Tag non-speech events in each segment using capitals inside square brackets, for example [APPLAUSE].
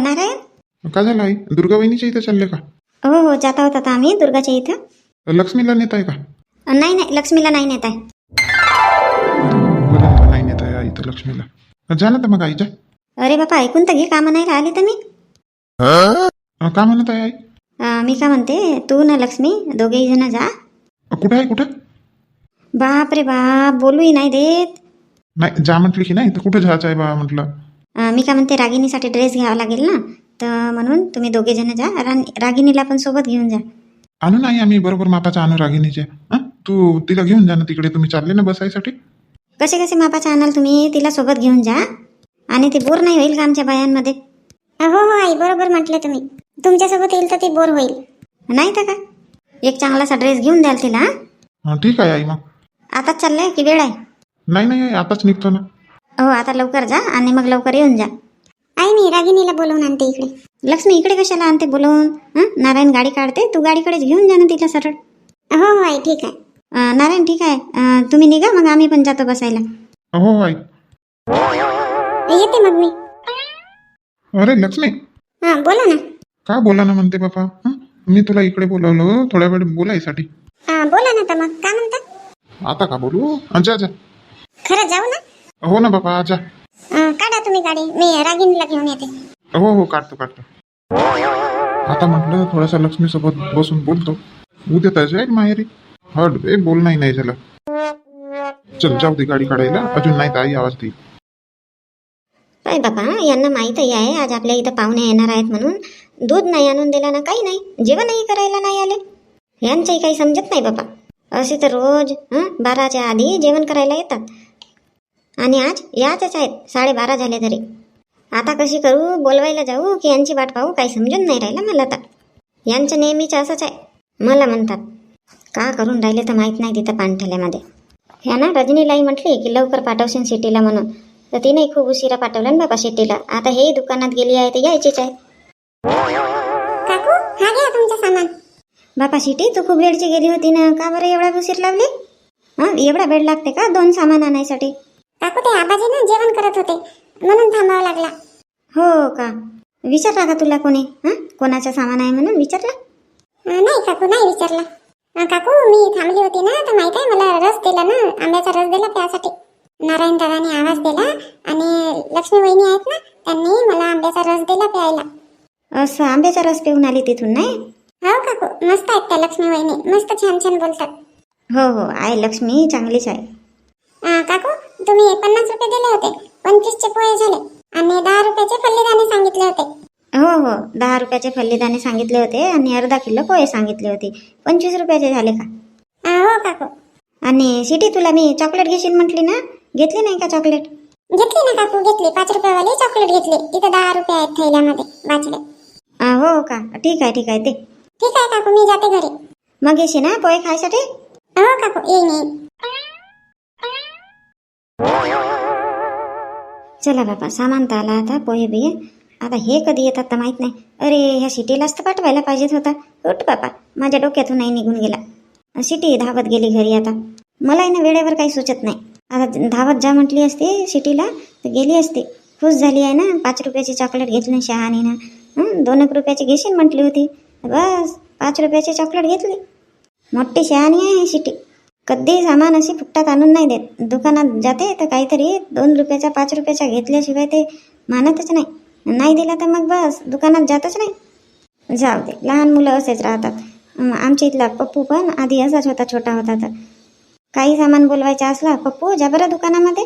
नारायण का झालं आई? दुर्गा वहिनीच्या इथं चालले का? हो हो जाता होता आता आम्ही दुर्गाच्या इथं. लक्ष्मीला नेत आहे का? नाही नाही लक्ष्मीला नाही नेत आहे. बरं नाही नेत आहे आई तर लक्ष्मीला. जा ना तर मग आई जा अरे बापा ऐकून तर घे कामं नाही राहिली तर मी. अं, का म्हणत आहे आई? अं, मी का म्हणते तू ना लक्ष्मी दोघेही जण जा. अं, कुठं आहे कुठं? बाप रे बाप बोलूही नाही देत. नाही जा म्हटली की नाही तर कुठं जायचं आहे बा म्हटलं? मी का म्हणते रागिणीसाठी ड्रेस घ्यावा लागेल ना? तर म्हणून तुम्ही दोघे जण जा रा- रागिणीला पण सोबत घेऊन जा. आणू नाही आम्ही बरोबर मापाचा आणू रागिनीचे हं? तू तिला घेऊन जा ना तिकडे तुम्ही चालले ना बसायसाठी. कसे कसे मापाचे आणाल तुम्ही? तिला सोबत घेऊन जा. आणि ते बोर नाही होईल का आमच्या बायांमध्ये? हो हो आई बरोबर म्हटले तुम्ही. तुमच्यासोबत येईल तर ती बोर होईल. नाही तर का? एक चांगलासा ड्रेस घेऊन द्याल तिला हं? हं, ठीक आहे आई मग. आताच चाललंय की वेळ आहे? नाही नाही आई आताच निघतो ना. हो आता लवकर जा आणि मग लवकर येऊन जा. आई मी रागिनीला बोलवून आणते इकडे. लक्ष्मी इकडे कशाला आणते बोलवून? हं? नारायण गाडी काढते तू गाडीकडेच घेऊन जा ना तिला सरळ. हो हो आई ठीक आहे. अं, नारायण ठीक आहे. अं, तुम्ही निघा मग आम्ही पण जातो बसायला. हो हो आई. येते मग मी. अरे लक्ष्मी. हा बोला ना. का बोला ना म्हणते बापा? हं? मी तुला इकडे बोलवलं थोड्या वेळ बोलायसाठी हा बोला ना तर मग. काय म्हणता? आता का बोलू? अं, जा जा. खरं जाऊ ना. हो ना बापा जा. अं, काढा तुम्ही गाडी. मी रागिनीला घेऊन येते. हो हो काढतो काढतो. आता म्हटलं थोडासा लक्ष्मी सोबत बसून बोलतो. उद्या तर जाईल माहेरी. हट बे बोलणंही नाही झालं. चल जाऊ दे गाडी काढायला. अजून नाही तर आई आवाज देईल. काय बाबा यांना माहीतही आहे आज आपल्या इथं पाहुणे येणार आहेत म्हणून. दूध नाही आणून दिला ना काही नाही. जेवणही करायला नाही आले. यांचंही काही समजत नाही बाबा. असे तर रोज हं बाराच्या आधी जेवण करायला येतात. आणि आज याचच आहेत. साडेबारा झाले तरी. आता कशी करू? बोलवायला जाऊ की यांची वाट पाहू? काही समजून नाही राहिलं मला तर. यांचं नेहमीचं असंच आहे. मला म्हणतात का करून राहिले तर माहीत नाही तिथं पाणठ्याल्यामध्ये ह्या ना रजनीलाही म्हटली की लवकर पाठवशील सिटीला म्हणून. तर तिने खूप उशिरा पाठवलं ना बाबा सिटीला आता हेही दुकानात गेली आहे तर यायचीच आहे. हा बापा सिटी तू खूप वेळची गेली होती ना. का बरं एवढा उशीर लावली? हा एवढा वेळ लागते का दोन सामान आणायसाठी? काकू ते आबाजी ना जेवण करत होते. म्हणून थांबावं लागला. हो का? विचारला का तुला कोणी? हा? कोणाचं सामान आहे म्हणून विचारला? अं, नाही काकू नाही विचारला. अं, काकू मी थांबली होती ना तर माहीत आहे मला रस दिला ना आंब्याचा रस दिला प्यासाठी. नारायण दादाने आवाज दिला आणि लक्ष्मी वहिनी आहेत ना त्यांनी मला आंब्याचा रस दिला प्यायला. असं आंब्याचा रस पिऊन आली तिथून नाही? हो काकू मस्त आहेत त्या लक्ष्मी वहिनी मस्त छान छान बोलतात. हो हो आहे लक्ष्मी चांगलीच आहे. अं, काकू तुम्ही पन्नास रुपये दिले होते. पंचवीसचे पोहे झाले. आणि दहा रुपयाचे फल्लीदाणे सांगितले होते. हो हो. दहा रुपयाचे फल्लीदाणे सांगितले होते आणि अर्धा किलो पोहे सांगितले होते. पंचवीस रुपयाचे झाले का? हो काकू. आणि सिटी तुला मी चॉकलेट घेशील म्हटली ना? घेतली नाही का चॉकलेट घेतली ना काकू घेतली. पाच रुपयावाली चॉकलेट घेतली. इथे दहा रुपये आहेत थैल्यामध्ये वाचले. आ, हो का? ठीक आहे ठीक आहे ते ठीक आहे काकू मी जाते घरी. मग येशील ना पोहे खायसाठी? हो काकू येईन येईन. चला बाबा सामान तर आला आता पोहे बिये. आता हे कधी येतात तर माहीत नाही. अरे ह्या सिटीलाच तर पाठवायला पाहिजेत होता. उठ बापा माझ्या डोक्यातूनही निघून गेला. सिटी धावत गेली घरी आता. मलाही ना वेळेवर काही सुचत नाही. आता धावत जा म्हटली असते सिटीला तर गेली असते. खुश झाली आहे ना पाच रुपयाची चॉकलेट घेतली शहाने ना दोन एक रुपयाची घेशील म्हटली होती. बस पाच रुपयाची चॉकलेट घेतली. मोठी शहाणी आहे सिटी. कधीही सामान अशी फुकटात आणून नाही देत. दुकानात जाते तर काहीतरी दोन रुपयाच्या पाच रुपयाच्या घेतल्याशिवाय ते मानतच नाही. नाही दिला तर मग बस दुकानात जातच नाही. जाऊ दे लहान मुलं असेच राहतात. आमच्या इथला पप्पू पण आधी असाच होता छोटा होता तर. काही सामान बोलवायचा असला पप्पू जा बरं दुकानामध्ये.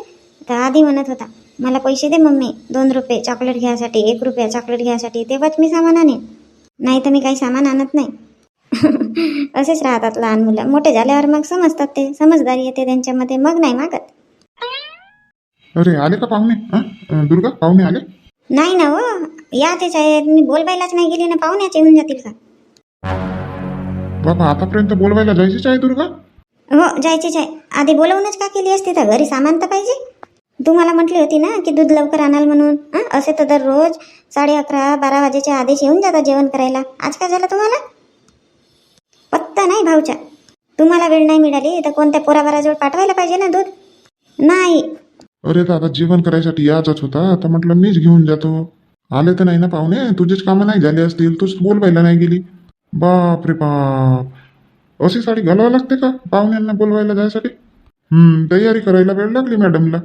तर आधी म्हणत होता मला पैसे दे मम्मी दोन रुपये चॉकलेट घ्यायसाठी एक रुपया चॉकलेट घ्यायसाठी तेव्हाच मी सामान आणेन. नाही तर मी काही सामान आणत नाही. [LAUGHS] असेच राहतात लहान मुलं. मोठे झाल्यावर मग समजतात ते. समजदारी येते त्यांच्यामध्ये. मग नाही मागत. अरे आले का पाहुणे? हं? दुर्गा पाहुणे आले? नाही ना हो. याचेच आहेत मी बोलवायलाच नाही गेली ना. पाहुण्याचे येऊन जातील का? बाबा आतापर्यंत बोलवायला जायचीच आहे दुर्गा? हो जायचीच आहे. आधी बोलवूनच का केली असती? तर घरी सामान तर पाहिजे. तुम्हाला म्हटली होती ना की दूध लवकर आणाल म्हणून. हं? असे तर दररोज साडे अकरा बारा वाजेच्या आधीच येऊन जातात जेवण करायला. आज काय झालं तुम्हाला? पत्ता नाही भाऊच्या. तुम्हाला वेळ नाही मिळाली तर कोणत्या पोराबाराजवळ पाठवायला पाहिजे ना दूध? नाही. अरे दादा जेवण करायसाठी याचाच होता आता म्हटलं मीच घेऊन जातो. आले तर नाही ना पाहुणे? तुझेच कामं नाही झाले असतील तूच बोलवायला नाही गेली. बाप रे बाप. अशी साडी घालावं लागते का पाहुण्यांना बोलवायला जायसाठी? हम्म तयारी करायला वेळ लागली मॅडमला.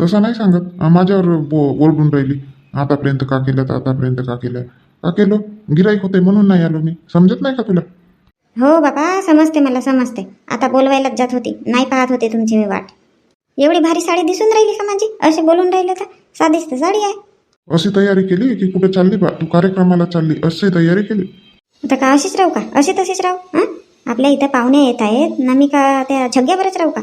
तसं नाही सांगत. माझ्यावर बो ओरडून राहिली. आतापर्यंत का केलं तर आतापर्यंत का केलं? का केलो? गिराईक होते म्हणून नाही आलो मी. समजत नाही का तुला? हो बाबा समजते मला समजते. आता बोलवायलाच जात होती. नाही पाहत होते तुमची मी वाट. एवढी भारी साडी दिसून राहिली का माझी? असे बोलून राहिले तर? साधीच तर साडी आहे. अशी तयारी केली की कुठे चालली बा? तू कार्यक्रमाला चालली अशी तयारी केली. आता का अशीच राहू का? अशी तशीच राहू हां? आपल्या इथं पाहुणे येत आहेत ना मी का त्या झग्ग्यावरच राहू का?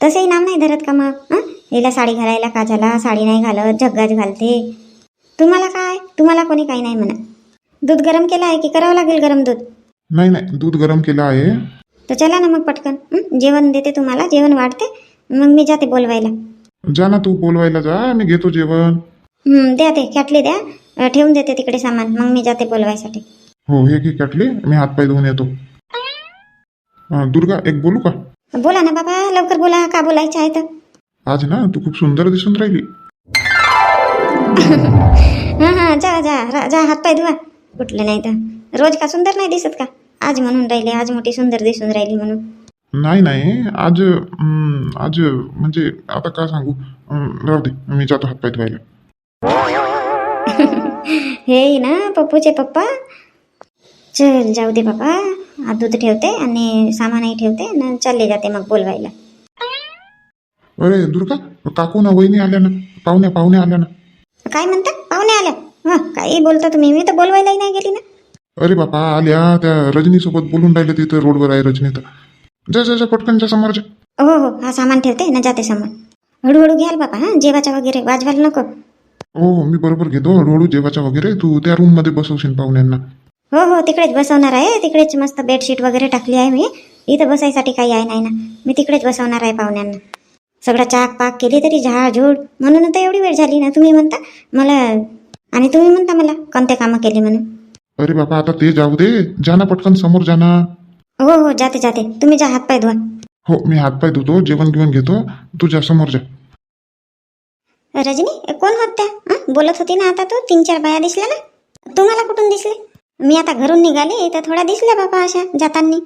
तसंही नाव नाही धरत का मग हां? हिला साडी घालायला का झाला साडी नाही घालत झग्गाच घालते. तुम्हाला काय? तुम्हाला कोणी काही नाही म्हणत. दूध गरम केलं आहे की करावं लागेल गरम दूध? नाही नाही दूध गरम केलं आहे. तर चला ना मग पटकन. हं? जेवण देते तुम्हाला जेवण वाढते. मग मी जाते बोलवायला. जा ना तू बोलवायला जा मी घेतो जेवण. हं, द्या ते कॅटली द्या. अ, ठेवून देते तिकडे सामान. मग मी जाते बोलवायसाठी. हो हे घे कॅटली मी हातपाय धुवून येतो. अं, दुर्गा एक बोलू का? बोला ना बाबा लवकर बोला का बोलायचं आहे तर? आज ना तू खूप सुंदर दिसून राहिली. [LAUGHS] हां हां जा जा रा- जा हातपाय धुवा. कुठले नाही तर. रोज का सुंदर नाही दिसत का? आज म्हणून राहिले आज मोठी सुंदर दिसून राहिली म्हणून. नाही नाही आज हम्म, आज म्हणजे आता काय सांगू? राहू दे मी जातो हातपाय धुवायला. [LAUGHS] हे ना पप्पूचे पप्पा. चल जाऊ दे बाबा. आ दूध ठेवते आणि सामानही ठेवते आणि चालले जाते मग बोलवायला. अरे दुर्गा काकू ना वहिनी आल्या ना पाहुण्या पाहुण्या आल्या ना. काय म्हणता? पाहुणे आल्या. हा काही बोलता तुम्ही. मी तर बोलवायलाही नाही गेली ना. अरे बापा आल्या त्या रजनीसोबत बोलून राहिले तिथं रोडवर आहे रजनी तर. जा जा जा पटकनच्या समोरच्या हो हो हा सामान ठेवते ना जाते सामान हळूहळू घ्याल बाबा हा जेवाचा वगैरे वाजवायला नको. हो मी बरोबर घेतो हळूहळू जेवाच्या वगैरे तू त्या रूममध्ये बसवशील पाहुण्यांना. हो हो तिकडेच बसवणार आहे तिकडेच मस्त बेडशीट वगैरे टाकली आहे मी. इथं बसायसाठी काही आहे नाही ना. मी तिकडेच बसवणार आहे पाहुण्यांना. सगळं चाक पाक केली तरी झाड झूड म्हणून तर एवढी वेळ झाली ना तुम्ही म्हणता मला आणि तुम्ही म्हणता मला कोणते कामं केली म्हणून? अरे बापा आता ते जाऊ दे. जा ना पटकन समोर जा ना. हो हो जाते जाते. तुम्ही जा हातपाय धुवा. हो मी हातपाय धुतो जेवण घेऊन घेतो. तू जा समोर जा. रजनी कोण होत त्या? हं? बोलत होती ना आता तू तीन चार बाया दिसल्या ना? तुम्हाला कुठून दिसले? मी आता घरून निघाले तर थोड्या दिसल्या बाबा अशा जातानी.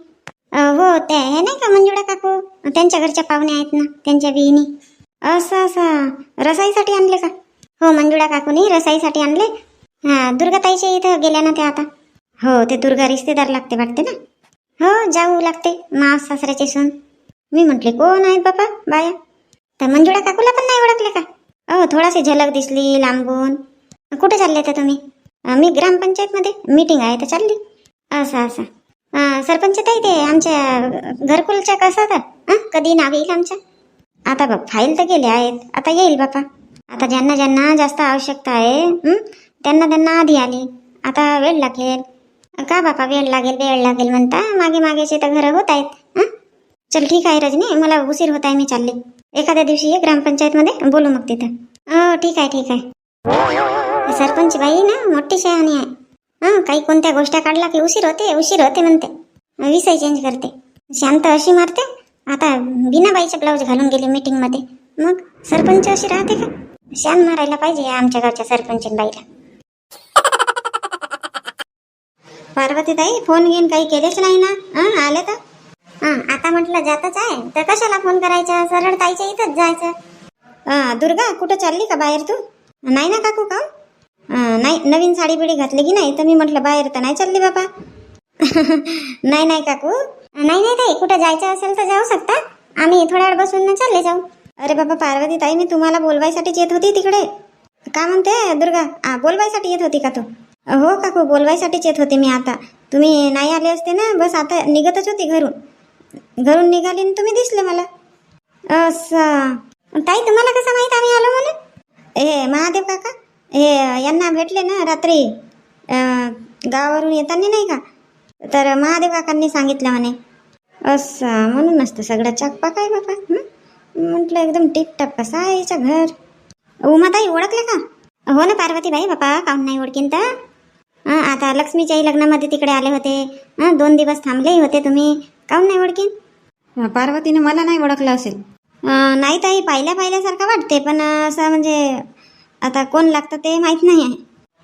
अं, हो त्या हे नाही का मंजुळा काकू? त्यांच्या घरच्या पाहुणे आहेत ना त्यांच्या विहिणी असं असं. रसाईसाठी आणले का? हो मंजुळा काकूनी रसाईसाठी आणले. हा दुर्गाताईच्या इथं गेल्या ना त्या आता. हो ते दुर्गा रिश्तेदार लागते वाटते ना? हो जाऊ लागते मास सासऱ्याचे सून. मी म्हटले कोण आहेत बाबा बाया? तर मंजुळा काकूला पण नाही ओळखले का? हो थोडाशी झलक दिसली लांबून. कुठे चालले तर तुम्ही? मी ग्रामपंचायतमध्ये मीटिंग आहे तर चालली. असं असं. सरपंच ताई ते आमच्या घरकुलच्या कसं तर? कधी नाव येईल आमच्या? आता बघ फाईल तर गेले आहेत. आता येईल बापा. आता ज्यांना ज्यांना जास्त आवश्यकता आहे त्यांना त्यांना आधी आली. आता वेळ लागेल. का बापा वेळ लागेल वेळ लागेल म्हणता? मागे मागेचे तर घरं होत आहेत. चल ठीक आहे रजनी. मला उशीर होत आहे मी चालले. एखाद्या दिवशी ये ग्रामपंचायतमध्ये बोलू मग तिथं. हो ठीक आहे ठीक आहे. सरपंच बाई ना मोठी शहाणी आहे. हां काही कोणत्या गोष्टी काढला की उशीर होते उशीर होते म्हणते. विषय चेंज करते. शांत अशी मारते. आता बिना बाईचा ब्लाऊज घालून गेली मीटिंगमध्ये मग सरपंच अशी राहते का? शान मारायला पाहिजे आमच्या गावच्या सरपंच बाईला. पार्वती ताई फोन घेऊन काही केलेच नाही ना? आले तर? हां आता म्हटलं जातच आहे. तर कशाला फोन करायचा? सरळ ताईच्या इथंच जायचं. हां दुर्गा कुठं चालली का बाहेर तू? नाही ना काकू का? नाही नवीन साडी बिडी घातली की नाही? तर मी म्हटलं बाहेर तर नाही चालली बाबा [LAUGHS] नाही नाही काकू. नाही नाही ताई कुठं जायचं असेल तर जाऊ शकता. आम्ही थोड्या वेळ बसून ना चालले जाऊ. अरे बाबा पार्वती ताई मी तुम्हाला बोलवायसाठीच येत होती तिकडे. का म्हणते दुर्गा? बोलवायसाठी येत होती का तू? हो काकू बोलवायसाठीच येत होते मी आता. तुम्ही नाही आले असते ना? बस आता निघतच होती घरून. घरून निघाली आणि तुम्ही दिसले मला. असं. ताई तुम्हाला कसं माहीत? आम्ही आलो म्हणून. हे महादेव काका हे यांना भेटले ना रात्री. गावावरून येताना नाही का? तर महादेव काकांनी सांगितलं म्हणे. असं म्हणून असतं सगळं चाकपाक आहे बाबा म्हटलं एकदम टिपटप कसं आहे याचं घर? उमाताई ओळखले का? हो ना पार्वतीबाई बापा काहून नाही ओळखीन तर? हं, आता लक्ष्मीच्याही लग्नामध्ये तिकडे आले होते. हं, दोन दिवस थांबलेही होते तुम्ही. काहून नाही ओळखीन? पार्वतीने मला नाही ओळखलं असेल. नाही ताई पाहिल्या पाहिल्यासारखं वाटते पण असं म्हणजे आता कोण लागतं ते माहीत नाही आहे.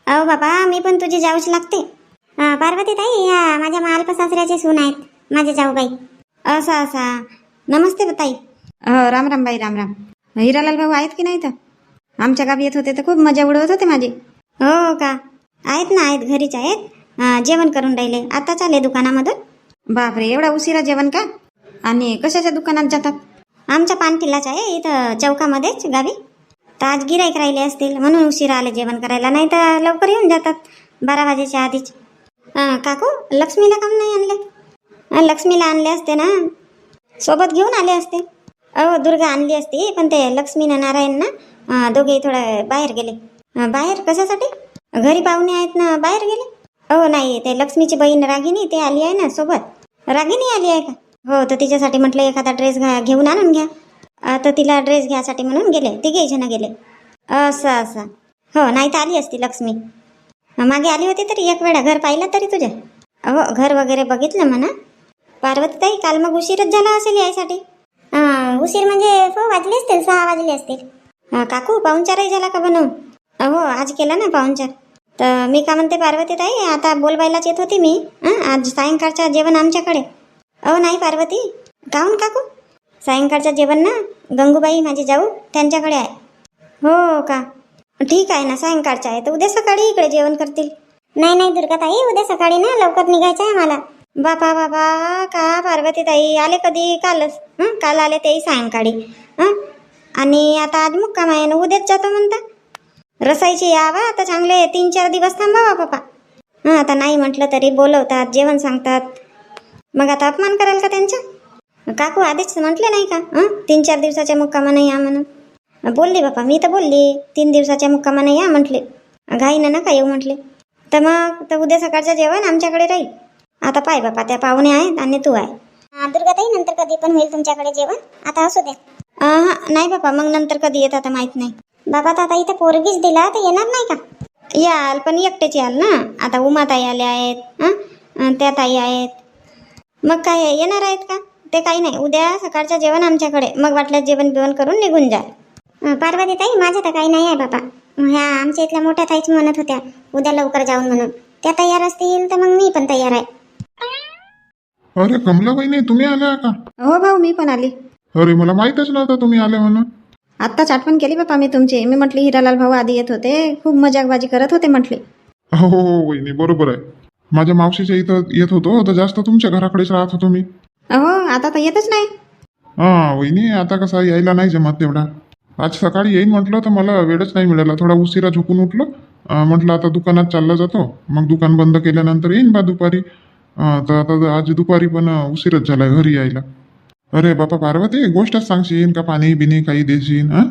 अहो बाबा मी पण तुझी जाऊच लागते. पार्वती ताई ह्या माझ्या मालप सासऱ्याचे सून आहेत माझे जाऊबाई. असा असा. नमस्ते ताई. हो राम राम बाई राम राम. हिरालाल भाऊ आहेत की नाही तर आमच्या गावी येत होते तर खूप मजा उडवत होते माझी. हो का? आहेत ना आहेत घरीच आहेत. जेवण करून राहिले. आता आले दुकानामधून. बापरे एवढा उशिरा जेवण का? आणि कशाच्या दुकानात जातात? आमच्या पानकिल्लाच आहे इथं चौकामध्येच गावी. तर आज गिराईक राहिले असतील म्हणून उशिरा आले जेवण करायला. नाही तर लवकर येऊन जातात बारा वाजेच्या आधीच. काकू लक्ष्मीला काम नाही आणले? लक्ष्मीला आणले असते ना? सोबत घेऊन आले असते. अहो दुर्गा आणली असती पण ते लक्ष्मी ना नारायण ना दोघे थोडं बाहेर गेले. बाहेर कशासाठी? घरी पाहुणे आहेत ना बाहेर गेले? हो नाही ते लक्ष्मीची बहीण रागिनी ते आली आहे ना सोबत. रागिनी आली आहे का? हो तर तिच्यासाठी म्हटलं एखादा ड्रेस घ्या घेऊन आणून घ्या. तर तिला ड्रेस घ्यासाठी म्हणून गेले तिघे जण गेले. असं असं. हो नाही तर आली असती लक्ष्मी. मागे आली होती तरी एक वेळा घर पाहिलं तरी तुझ्या. हो घर वगैरे बघितलं म्हणा. पार्वतीताई काल मग उशीरच झाला असेल यायसाठी. हां, उशीर म्हणजे हो वाजले असतील सहा वाजले असतील. काकू पाहुणचारही झाला का बनव हो आज केला ना पाहुणचार. तर मी का म्हणते पार्वती ताई आता बोलबायलाच येत होती मी. आज सायंकाळचं जेवण आमच्याकडे. अहो नाही पार्वती. काहून काकू? सायंकाळचं जेवण ना गंगूबाई माझी जाऊ त्यांच्याकडे आहे. हो का? ठीक आहे ना सायंकाळचं आहे. तर उद्या सकाळी इकडे जेवण करतील. नाही नाही दुर्गाताई उद्या सकाळी ना लवकर निघायचं आहे मला बापा बाबा का पार्वती ताई? आले कधी? कालच. काल आले तेही सायंकाळी. हं? आणि आता आज मुक्काम आहे ना उद्याच जातो म्हणता. रसायची यावा आता चांगले तीन चार दिवस थांबावा बापा हां आता नाही म्हटलं तरी बोलवतात जेवण सांगतात. मग आता अपमान कराल का त्यांचा? काकू आधीच म्हटले नाही का? हं तीन चार दिवसाच्या मुक्कामानं या म्हणून. बोलली बापा मी तर बोलली. तीन दिवसाच्या मुक्कामानं या म्हटले. घाईनं नका येऊ म्हटले. तर मग तर उद्या सकाळचं जेवण आमच्याकडे राहील. आता पाय बापा त्या पाहुणे आहेत आणि तू आहे. दुर्गाताई नंतर कधी पण होईल तुमच्याकडे जेवण? आता असू द्या नाही बापा मग नंतर कधी येत आता माहीत नाही. बाबा आता इथे पोरगीच दिला तर येणार नाही का? याल पण एकटेच याल ना. आता उमाताई आल्या आहेत हं? त्या ताई आहेत. मग काय येणार आहेत का? ते काही नाही. उद्या सकाळचं जेवण आमच्याकडे. मग वाटल्यास जेवण बिवण करून निघून जा. पार्वती ताई माझं तर काही नाही आहे बाबा. ह्या आमच्या इथल्या मोठ्या ताईच म्हणत होत्या उद्या लवकर जाऊन म्हणून. त्या तयार असतील तर मग मी पण तयार आहे. अरे कमला बहिणी तुम्ही आल्या का? हो भाऊ मी पण आली. अरे मला माहीतच नव्हतं तुम्ही आले म्हणून. आत्ताच आठवण केली बापा मी तुमची. मी म्हटली हिरालाल भाऊ आधी येत होते. खूप मजाकबाजी करत होते म्हटली. हो हो हो वहिनी बरोबर आहे. माझ्या मावशीच्या इथं येत होतो तर जास्त तुमच्या घराकडेच राहत होतो मी. हो आता तर येतच नाही. हा वहिनी आता कसा यायला नाही जमत तेवढा. आज सकाळी येईन म्हटलं तर मला वेळच नाही मिळाला. थोडा उशिरा झोपून उठलो. अं, म्हटलं आता दुकानात चालला जातो. मग दुकान बंद केल्यानंतर येईन बा दुपारी. अं, तर आता आज दुपारी पण अं, उशीरच झाला घरी यायला. अरे बापा पार्वती गोष्टच सांगशील का? पाणी बिनी काही देशील हा?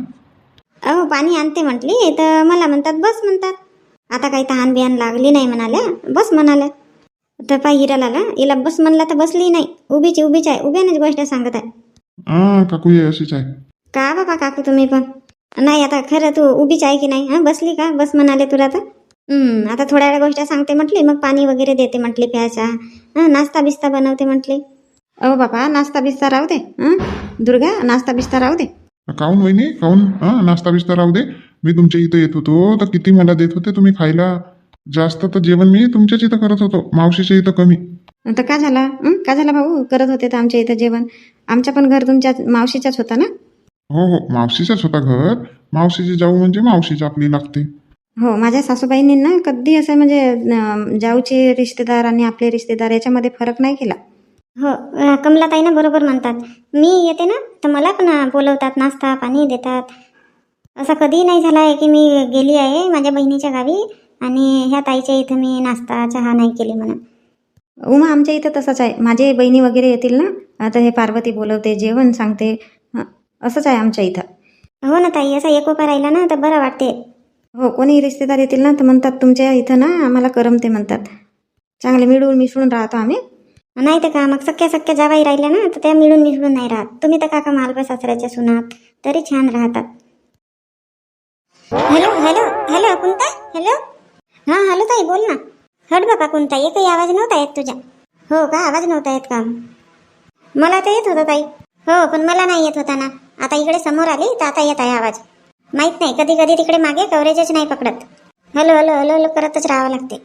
अहो पाणी आणते म्हटली तर मला म्हणतात बस म्हणतात. आता काही तहान बिहान लागली नाही म्हणाल्या बस म्हणाल्या. तर पाय हिराला हिला बस म्हणला तर बसली नाही. उभीची उभीच आहे उभ्यानेच गोष्ट सांगत आहे. हा काकू हे अशीच आहे. का बाबा काकू तुम्ही पण? नाही आता खरं तू उभीच आहे की नाही हा? बसली का? बस म्हणाले तुला तर. हम्म, आता थोड्या वेळा गोष्ट सांगते म्हटली मग पाणी वगैरे देते म्हटली प्यायचा हा? नाश्ता बिस्ता बनवते म्हटली. अहो बापा नाश्ता बिस्ता राहू दे हं? दुर्गा नाश्ता बिस्ता राहू दे. काऊन वहिनी काऊन? हा नाश्ता बिस्ता राहू दे. मी तुमच्या इथं येत होतो तर किती मला देत होते तुम्ही खायला? जास्त तर जेवण मी तुमच्याच इथं करत होतो मावशीच्या इथं कमी. तर का झाला? हं? का झाला भाऊ? करत होते तर आमच्या इथं जेवण. आमच्या पण घर तुमच्या मावशीच्याच होता ना? हो हो मावशीचाच होता घर. मावशीची जाऊ म्हणजे मावशीच आपली लागते. हो माझ्या सासूबाईंनी ना कधी असं म्हणजे अं, जाऊचे रिश्तेदार आणि आपले रिश्तेदार याच्यामध्ये फरक नाही केला. हो अं, कमलाताईनं बरोबर म्हणतात. मी येते ना तर मला पण बोलवतात नाश्ता पाणी देतात. असं कधीही नाही झालं आहे की मी गेली आहे माझ्या बहिणीच्या गावी आणि ह्या ताईच्या इथं मी नाश्ता चहा नाही केली म्हणून. उमा आमच्या इथं तसंच आहे. माझे बहिणी वगैरे येतील ना आता हे पार्वती बोलवते जेवण सांगते. असंच आहे आमच्या इथं. हो ना ताई असा एकोपा राहिला ना तर बरं वाटते. हो कोणी रिश्तेदार येतील ना तर म्हणतात तुमच्या इथं ना आम्हाला करमते म्हणतात. चांगले मिळून मिसळून राहतो आम्ही. नाही तर का? मग सख्या सख्या जावाई राहिल्या ना तर त्या मिळून मिसळून नाही राहत. तुम्ही तर काका मालबा सासऱ्याच्या सुनात तरी छान राहतात. Hello hello hello Kunta hello. हां हॅलो ताई बोल ना. हट बाबा कुंता एकही आवाज नव्हता येत तुझ्या. हो का आवाज नव्हता येत का? मला तर येत होता ताई. हो पण मला नाही येत होता ना. आता इकडे समोर आली तर आता येत आहे आवाज. माहीत नाही कधी कधी तिकडे मागे कव्हरेजच नाही पकडत. हॅलो हॅलो हॅलो हॅलो करतच राहावं लागते.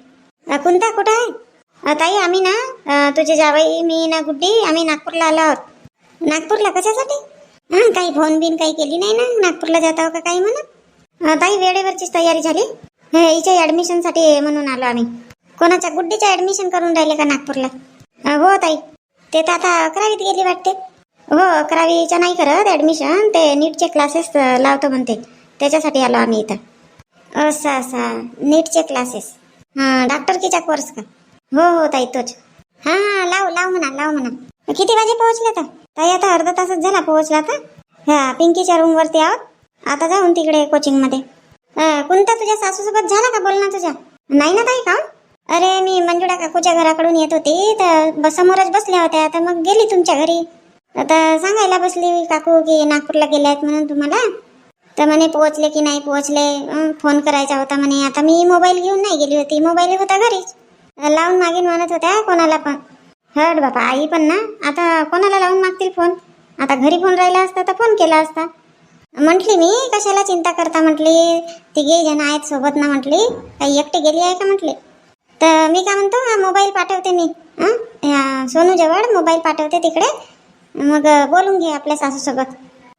कोणता कुठं आहे? ताई आम्ही ना अ, तुझे जावई मी ना गुड्डी आम्ही नागपूरला आलो आहोत. नागपूरला कशासाठी? हां काही फोन बिन काही केली नाही ना? नागपूरला जात आहो का काही म्हणत ताई वेळेवरचीच तयारी झाली. हे हिच्या ॲडमिशनसाठी म्हणून आलो आम्ही. कोणाच्या गुड्डीच्या ॲडमिशन करून राहिले का नागपूरला? हो ताई. ते तर आता अकरावीत गेली वाटते. हो अकरावीच्या नाही करत ॲडमिशन ते नीटचे क्लासेस लावतो म्हणते. त्याच्यासाठी आलो आम्ही इथं. असा असा नीटचे क्लासेस हां डॉक्टरकीचा कोर्स का? हो हो ताई तोच. हा हा लाव लाव म्हणा लाव म्हणा. किती वाजे पोहोचले तर? ताई आता अर्धा तासच झाला पोहोचला तर? हा पिंकीच्या रूमवरती आहोत. आता जाऊन तिकडे कोचिंगमध्ये कोणता तुझ्या सासूसोबत झाला का बोलणं तुझ्या? नाही ना ताई का अरे मी मंजुळा काकूच्या घराकडून येत होती तर समोरच बसल्या होत्या तर मग गेली तुमच्या घरी. आता सांगायला बसली काकू की नागपूरला गेल्या आहेत म्हणून तुम्हाला. तर म्हणे पोहोचले की नाही पोहोचले? फोन करायचा होता म्हणे. आता मी मोबाईल घेऊन नाही गेली होती. मोबाईल होता घरीच. लावून मागीन म्हणत होत्या कोणाला पण. हट बापा आई पण ना. आता कोणाला लावून मागतील फोन आता घरी फोन राहिला असता तर फोन केला असता. म्हटली मी कशाला चिंता करता म्हटली? तिघे जण आहेत सोबत ना म्हटली. काही एकटी गेली आहे का म्हटली? तर मी काय म्हणतो हा मोबाईल पाठवते मी. हं? सोनू मोबाईल पाठवते तिकडे. मग बोलून घे आपल्या सासूसोबत.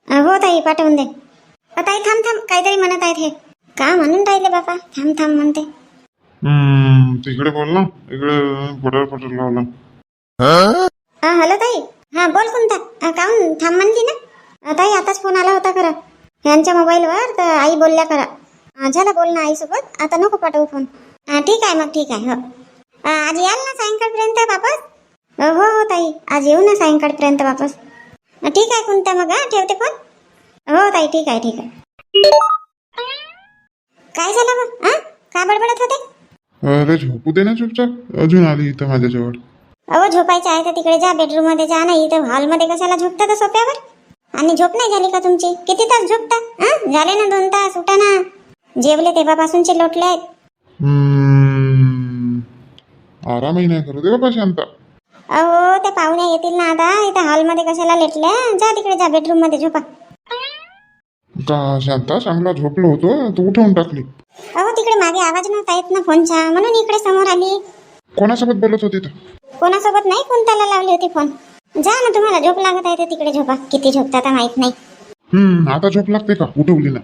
हो ताई पाठवून दे. ताई थांब थांब. काहीतरी म्हणत आहेत हे. का म्हणून राहिले बापा थांब थांब म्हणते. हम्म, तिकडे बोल ना. इकडे पटर पटर लावला हा हॅलो ताई. हा बोल कोणता? अ, काहून? थांब म्हणली ना. अ, ताई आताच फोन आला होता खरं. यांच्या मोबाईलवर तर आई बोलल्या खरं. अ, झालं बोल ना आईसोबत. आता नको पाठवू फोन. अ, ठीक आहे मग ठीक आहे हो. अ, आज याल ना सायंकाळपर्यंत वापस? अ, हो हो ताई. आज येऊ ना सायंकाळपर्यंत वापस. अ, ठीक आहे कोणता मग हा? ठेवते फोन? हो ताई ठीक आहे ठीक आहे. काय झालं मग? हा? का बडबडत होते? अरे झोपू दे ना चुपचाप. अजून आली इथं माझ्याजवळ. अहो झोपायचं आहे तर तिकडे जा बेडरूममध्ये जा ना इथं हॉलमध्ये कशाला झोपता तर सोप्यावर आणि झोप नाही झाली का तुमची? किती तास झोपता? हं? झाले ना दोन तास उठा ना. जेवले तेव्हापासूनचे लोटले आहेत. हम्म, आरामही नाही करू दे बाबा शांता. अहो ते पाहुण्या येतील ना आता. इथं हॉलमध्ये कशाला लेटल्या जा तिकडे जा बेडरूममध्ये झोपा. का शांता चांगला झोपलो होतो तू उठवून टाकली. अहो तिकडे मागे आवाज नव्हता येत ना फोनचा. म्हणून इकडे समोर आली. कोणासोबत बोलत होती तर कोणासोबत नाही कोणत्याला लावली होती फोन जा ना तुम्हाला झोप लागत आहे तर तिकडे झोपा. किती झोपता तर माहीत नाही. हम्म आता झोप लागते का? उठवली ना.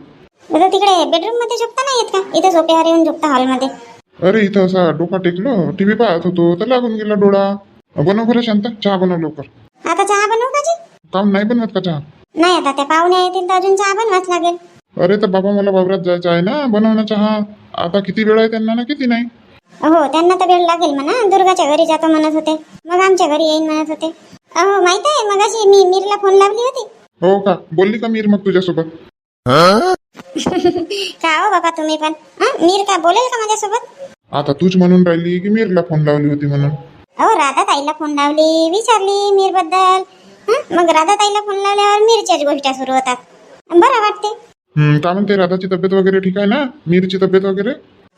बरं तिकडे बेडरूममध्ये झोपता नाही येत का? इथे झोप्यावर येऊन झोपता हॉलमध्ये अरे इथं असा डोका टेकलो टीव्ही पाहत होतो तर लागून गेला डोळा. बनव बरं शांता चहा बनव लवकर. आता चहा बनवू का जी काम नाही बनवत का चहा? नाही आता त्या पाहुण्या येतील तर अजून चहा बनवाच लागेल. अरे तर बाबा मला वावरात जायचं आहे ना बनव ना चहा. आता किती वेळ आहे त्यांना ना किती नाही? हो त्यांना तर वेळ लागेल म्हणा. दुर्गाच्या घरी जातो म्हणत होते. मग आमच्या घरी येईन म्हणत होते. अहो माहीत आहे मग अशी मी मीरला फोन लावली होती. हो का? बोलली का मीर मग तुझ्यासोबत? [LAUGHS] का हो बाबा तुम्ही पण? हं? मीर का बोलेल का माझ्यासोबत? आता तूच म्हणून राहिली की मीरला फोन लावली होती म्हणून. अहो राधा ताईला फोन लावली विचारली मीरबद्दल मग राधा ताईला फोन लावल्यावर मीरच्याच गोष्टी सुरू होतात. बरं वाटते. हम्म, काय म्हणते राधाची तब्येत वगैरे ठीक आहे ना? मीरची तब्येत वगैरे?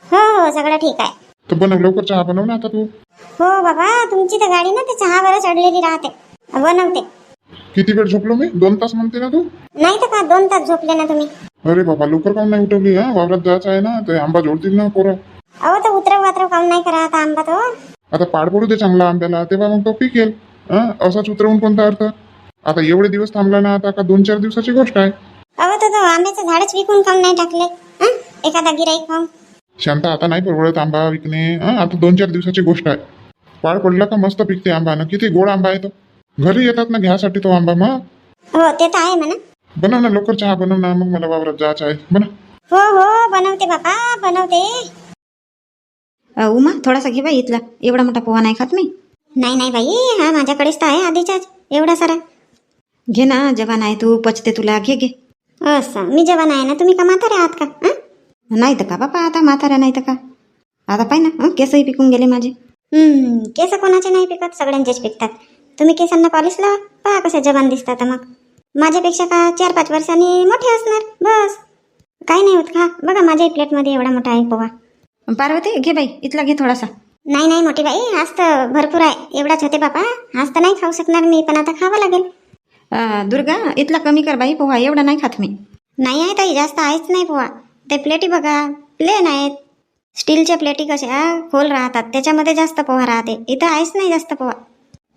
हो हो सगळं ठीक आहे. तर बनव लवकर चहा बनव ना आता तू. हो बाबा तुमची तर गाडी ना ते चहावर चढलेली राहते. बनवते. किती वेळ झोपलो मी? दोन तास म्हणते ना तू? नाही तर का दोन तास झोपले ना तुम्ही? अरे बाबा लवकर काऊन नाही उठवली हा? वावरात जायचं आहे ना ते आंबा जोडतील ना पोरं. अहो तर उतरव वात्रव काऊन नाही करा आता आंबा तो? आता पाड पडू दे चांगला आंब्याला तेव्हा मग तो पिकेल? असाच उतरवून कोणता अर्थ? आता एवढे दिवस थांबला ना आता का दोन चार दिवसाची गोष्ट आहे? अहो आंब्याचं झाडच विकून काऊन नाही टाकले. हं? एखादा गिराईक शांता आता नाही परवडत आंबा विकणे. हं? आता दोन चार दिवसाची गोष्ट आहे. पाड पडला का मस्त पिकते आंबा. ना किती गोड आंबा आहे तो. घरी येतात ना घ्यासाठी तो आंबा मग? हो ते तर आहे म्हणा. बनव ना लवकर चहा बनव ना. मग मला वावरात जायचं आहे. बनव हो हो बनवते बाबा बनवते. अ, उमा थोडासा घे बाई इथला. एवढा मोठा पोहा नाही खात मी. नाही नाही बाई हा माझ्याकडेच तर आहे आधीचाच एवढा सारा. घे ना जवान आहे तू पचते तुला घे घे. असं मी जवान आहे ना तुम्ही का म्हातारे आहात का? हं? नाही तर का बापा आता म्हाताऱ्या नाही तर का? आता पाय ना हं, केसही पिकून गेले माझे. हम्म, केस कोणाचे नाही पिकत सगळ्यांचेच पिकतात. तुम्ही केसांना पॉलिश लावा पहा कसे जवान दिसतात मग. माझ्यापेक्षा का चार पाच वर्षांनी मोठे असणार? बस. काही नाही होत खा बघा माझ्या प्लेटमध्ये एवढा मोठा आहे पोहा पार्वती घे बाई इथला घे थोडासा. नाही नाही मोठी बाई आज तर भरपूर आहे. एवढाच होते बापा. आज तर नाही खाऊ शकणार मी पण आता खावं लागेल. अ, दुर्गा इथला कमी कर बाई पोहा. एवढा नाही खात मी. नाही आहे ताई जास्त आहेच नाही पोहा. ते प्लेटी बघा. प्लेन आहेत. स्टीलच्या प्लेटी कशा खोल राहतात. त्याच्यामध्ये जास्त पोहा राहते. इथं आहेच नाही जास्त पोहा.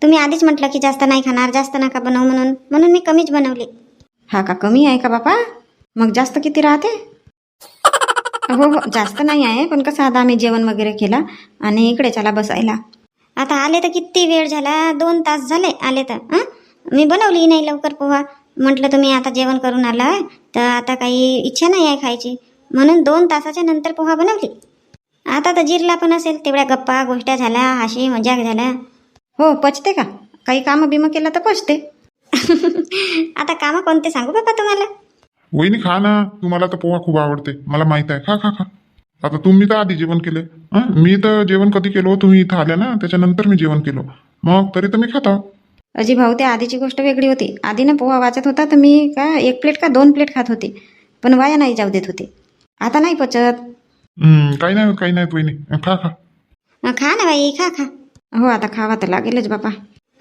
तुम्ही आधीच म्हटलं की जास्त नाही खाणार जास्त नका बनव म्हणून. म्हणून मी कमीच बनवली. हा का कमी आहे का बापा? मग जास्त किती राहते? हो हो. जास्त नाही आहे पण कसं आता आम्ही जेवण वगैरे केला आणि इकडे चला बसायला. आता आले तर किती वेळ झाला? दोन तास झाले आले तर हं? मी बनवली नाही लवकर पोहा. म्हटलं तुम्ही आता जेवण करून आला तर आता काही इच्छा नाही आहे खायची. म्हणून दोन तासाच्या नंतर पोहा बनवली. आता तर जिरला पण असेल तेवढ्या गप्पा गोष्टी झाल्या हाशी मजाक झाल्या. हो पचते का? काही कामं बिमं केलं तर पचते. [LAUGHS] आता कामं कोणते सांगू बाबा तुम्हाला? वहिनी खा ना. तुम्हाला तर पोहा खूप आवडते. मला माहीत आहे. खा खा खा. आता तुम्ही तर आधी जेवण केले. हं? मी तर जेवण कधी केलो? तुम्ही इथं आल्या ना. त्याच्यानंतर मी जेवण केलो. मग तरी तर मी खाता. अजी भाऊ त्या आधीची गोष्ट वेगळी होती. आधी ना पोहा वाचत होता तर मी का एक प्लेट का दोन प्लेट खात होते. पण वाया नाही जाऊ देत होते. आता नाही पचत. काही नाही होत, काही नाही होत, वहिनी. खा खा. अं, खा ना बाई खा खा. हो आता खावा तर लागेलच बापा.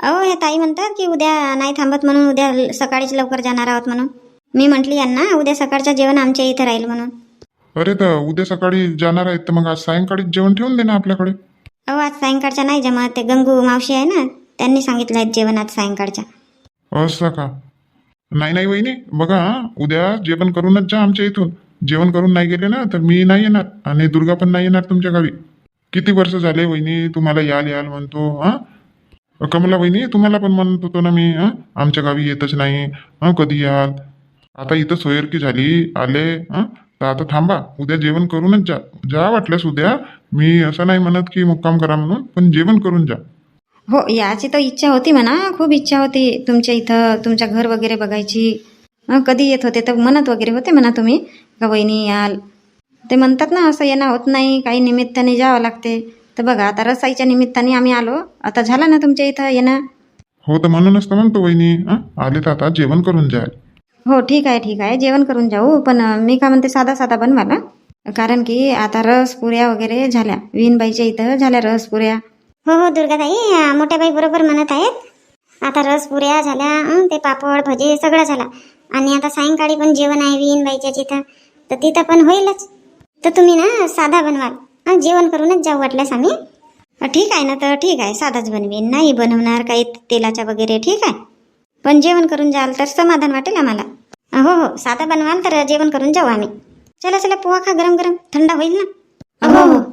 अहो हे ताई म्हणतात की उद्या नाही थांबत म्हणून उद्या ल- सकाळीच लवकर जाणार आहोत म्हणून. मी म्हटली यांना उद्या सकाळचं जेवण आमच्या इथं राहील म्हणून. अरे तर उद्या सकाळी जाणार आहेत. तर मग आज सायंकाळी जेवण ठेवून दे ना आपल्याकडे. अहो आज सायंकाळच्या नाही जमत ते गंगू मावशी आहे ना त्यांनी सांगितलं आहे जेवण आज सायंकाळच्या. असं का? नाही नाही वहिनी. बघा हं, उद्या जेवण करूनच जा आमच्या इथून. जेवण करून नाही गेले ना तर मी नाही येणार. आणि दुर्गा पण नाही येणार तुमच्या गावी किती वर्ष झाले वहिनी तुम्हाला याल याल म्हणतो हा? कमला वहिनी तुम्हाला पण म्हणत होतो ना मी हं? आमच्या गावी येतच नाही हं कधी याल? आता इथं सोयरकी झाली आले हं? तर आता थांबा उद्या जेवण करूनच जा. जा वाटल्यास उद्या. मी असं नाही म्हणत की मुक्काम करा म्हणून पण जेवण करून जा. हो याची तर इच्छा होती म्हणा. खूप इच्छा होती तुमच्या इथं तुमच्या घर वगैरे बघायची. कधी येत होते तर म्हणत वगैरे होते म्हणा तुम्ही. का वहिनी याल? ते म्हणतात ना असं येणं होत नाही. काही निमित्ताने जावं लागते. तर बघा आता रसाईच्या निमित्ताने आम्ही आलो. आता झाला ना तुमच्या इथं येणं? हो तर म्हणूनच तर म्हणतो वहिनी. आले तर आता जेवण करून जाल हो ठीक आहे ठीक आहे. जेवण करून जाऊ. पण मी का म्हणते साधा साधा बनवाला कारण की आता रस पुऱ्या वगैरे झाल्या. विनबाईच्या इथं झाल्या रस पुऱ्या. हो हो दुर्गाताई मोठ्या बाई बरोबर म्हणत आहेत. आता रस पुऱ्या झाल्या ते पापड भजे सगळं झाला. आणि आता सायंकाळी पण जेवण आहे विनबाईच्या तिथं तर तिथं पण होईलच. तर तुम्ही ना साधा बनवाल. जेवण करूनच जाऊ वाटल्यास आम्ही. ठीक आहे ना तर ठीक आहे. साधाच बनवीन. नाही बनवणार काही तेलाच्या वगैरे ठीक आहे? पण जेवण करून जाल तर समाधान वाटेल आम्हाला. हो हो साधा बनवाल तर जेवण करून जाऊ आम्ही. चला चला पोहा खा गरम गरम. थंड होईल ना? हो हो.